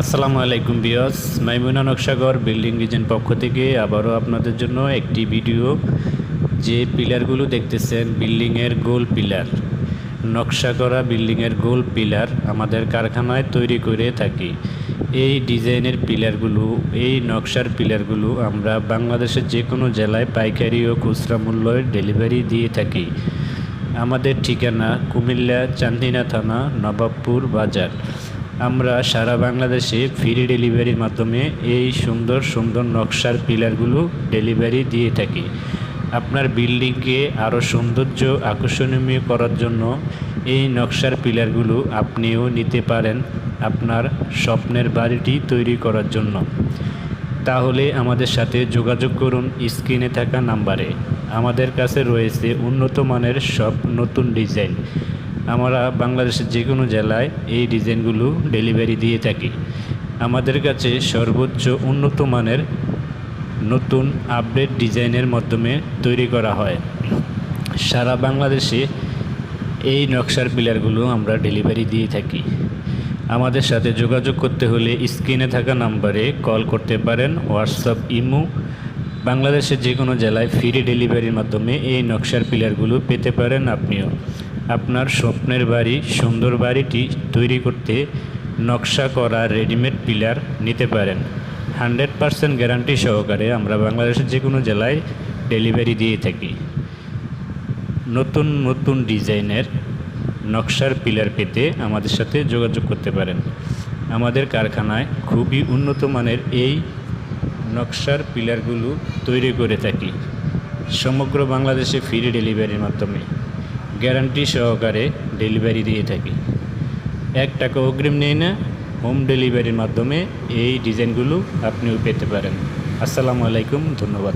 আসসালামু আলাইকুম বিয়স মাইমুনা নকশাগর বিল্ডিং ডিজাইন পক্ষ থেকে আবারও আপনাদের জন্য একটি ভিডিও। যে পিলারগুলো দেখতেছেন, বিল্ডিংয়ের গোল পিলার, নকশা করা বিল্ডিংয়ের গোল পিলার আমাদের কারখানায় তৈরি করে থাকি। এই ডিজাইনের পিলারগুলো, এই নকশার পিলারগুলো আমরা বাংলাদেশের যে কোনো জেলায় পাইকারি ও খুচরা মূল্যে ডেলিভারি দিয়ে থাকি। আমাদের ঠিকানা কুমিল্লা চান্দিনা থানা, নবাবপুর বাজার। আমরা সারা বাংলাদেশে ফ্রি ডেলিভারির মাধ্যমে এই সুন্দর সুন্দর নকশার পিলারগুলো ডেলিভারি দিয়ে থাকি। আপনার বিল্ডিংকে আরও সৌন্দর্য আকর্ষণীয় করার জন্য এই নকশার পিলারগুলো আপনিও নিতে পারেন আপনার স্বপ্নের বাড়িটি তৈরি করার জন্য। তাহলে আমাদের সাথে যোগাযোগ করুন স্ক্রিনে থাকা নাম্বারে। আমাদের কাছে রয়েছে উন্নত মানের সব নতুন ডিজাইন। আমরা বাংলাদেশের যে কোনো জেলায় এই ডিজাইনগুলো ডেলিভারি দিয়ে থাকি। আমাদের কাছে সর্বোচ্চ উন্নত মানের নতুন আপডেট ডিজাইনের মাধ্যমে তৈরি করা হয়। সারা বাংলাদেশে এই নকশার পিলারগুলো আমরা ডেলিভারি দিয়ে থাকি। আমাদের সাথে যোগাযোগ করতে হলে স্ক্রিনে থাকা নাম্বারে কল করতে পারেন, হোয়াটসঅ্যাপ, ইমো। বাংলাদেশের যে কোনো জেলায় ফ্রি ডেলিভারির মাধ্যমে এই নকশার পিলারগুলো পেতে পারেন আপনিও। আপনার স্বপ্নের বাড়ি, সুন্দর বাড়িটি তৈরি করতে নকশা করা রেডিমেড পিলার নিতে পারেন। হান্ড্রেড পারসেন্ট গ্যারান্টি সহকারে আমরা বাংলাদেশের যে কোনো জেলায় ডেলিভারি দিয়ে থাকি। নতুন নতুন ডিজাইনের নকশার পিলার পেতে আমাদের সাথে যোগাযোগ করতে পারেন। আমাদের কারখানায় খুবই উন্নত মানের এই নকশার পিলারগুলো তৈরি করে থাকি। সমগ্র বাংলাদেশে ফ্রি ডেলিভারির মাধ্যমে। গ্যারান্টি সহকারে ডেলিভারি দিয়ে থাকি। এক টাকা অগ্রিম নেই না, হোম ডেলিভারির মাধ্যমে এই ডিজাইনগুলো আপনিও পেতে পারেন। আসসালামু আলাইকুম, ধন্যবাদ।